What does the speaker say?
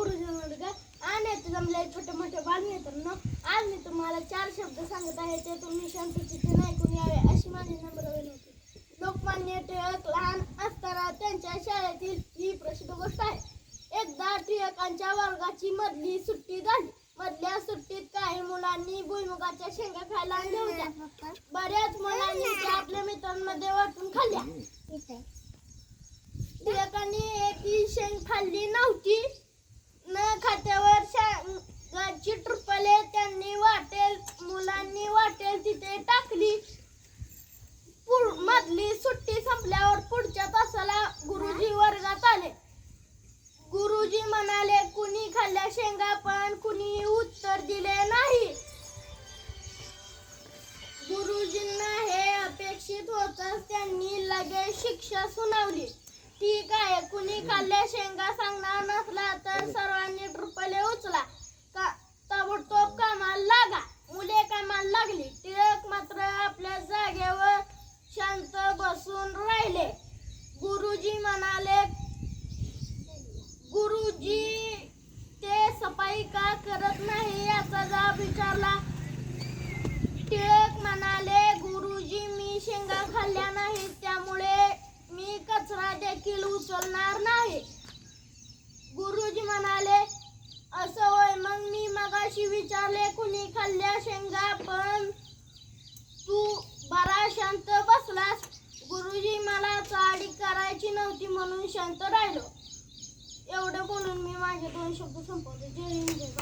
गुरुजी वर्ग आणि इथे जमले छोटे मोठे बालमित्रांनो आज मी तुम्हाला चार शब्द सांगत आहे ते तुम्ही शांततेने ऐकून यावे अशी माझी नम्र विनंती. लोकमान्य टिळक लहान असताना त्यांच्या शाळेतील ही प्रसिद्ध गोष्ट आहे. एकदा टिळकांच्या वर्गाची मधली सुट्टी झाली. मधल्या सुट्टीत काही मुलांनी भुईमुगाच्या शेंगा खायला आणल्या होत्या. बऱ्याच मुलांनी त्या आपल्या मित्रांमध्ये वाटून खाल्ल्या. टिळकांनी एकही शेंग खाल्ली नव्हती. कुणी खाल्ल्या शेंगा पण कुणी उत्तर दिले नाही. गुरुजींना हे अपेक्षित होतच त्यांनी लगेच शिक्षा सुनावली. ठीक आहे कुणी खाल्ल्या शेंगा सांगणार नसला तर सर्वांनी रुपये उचला का ताबडतोब कामाला लागा मुले कामाला लागली टिळक मात्र आपल्या जागेवर शांत बसून राहिले गुरुजी म्हणाले गुरुजी ते सफाई का करत नाही याचा जाब विचारला टिळक म्हणाले गुरुजी मी शेंगा खाल्ल्या नाहीत त्यामुळे मी कचरा देखील उचलणार नाही. गुरुजी म्हणाले असं होय मग मी मगाशी विचारले कुणी खाल्ल्या शेंगा पण तू बरा शांत बसलास. गुरुजी मला चाडी करायची नव्हती म्हणून शांत राहिलो. एवढं बोलून मी माझे दोन शब्द संपवले. जय हिंद जय